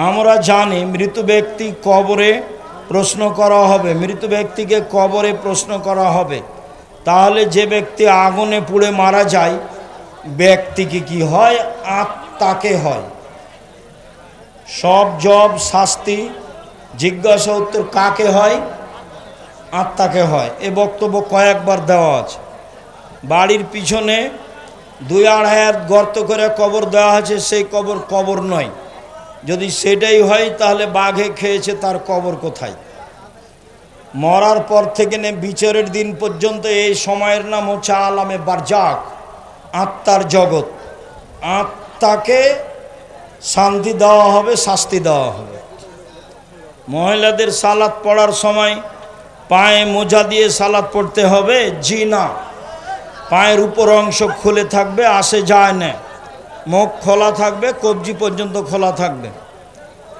আমরা জানি মৃত ব্যক্তি কবরে প্রশ্ন করা হবে, মৃত ব্যক্তিকে কবরে প্রশ্ন করা হবে। তাহলে যে ব্যক্তি আগুনে পুড়ে মারা যায়, ব্যক্তিকে কি হয়? আত্মাকে হয়। সব জব, শাস্তি, জিজ্ঞাসা উত্তর কাকে হয়? আত্মাকে হয়। এ বক্তব্য কয়েকবার দেওয়া আছে। বাড়ির পিছনে দুই আড়াই গর্ত করে কবর দেওয়া আছে সেই কবর কবর নয়। যদি সেটাই হয়, তাহলে বাঘে খেয়েছে, তার কবর কোথায়? মরার পর থেকে নে, বিচারের দিন পর্যন্ত এই সময়ের নাম হচ্ছে আলামে বারজাক, আত্মার জগৎ। আত্মাকে শান্তি দেওয়া হবে, শাস্তি দেওয়া হবে। মহিলাদের সালাদ পড়ার সময় পায়ে মোজা দিয়ে সালাদ পড়তে হবে জি না পায়ের উপর অংশ খুলে থাকবে, আসে যায় না। মুখ খোলা থাকবে কবজি পর্যন্ত খোলা থাকবে।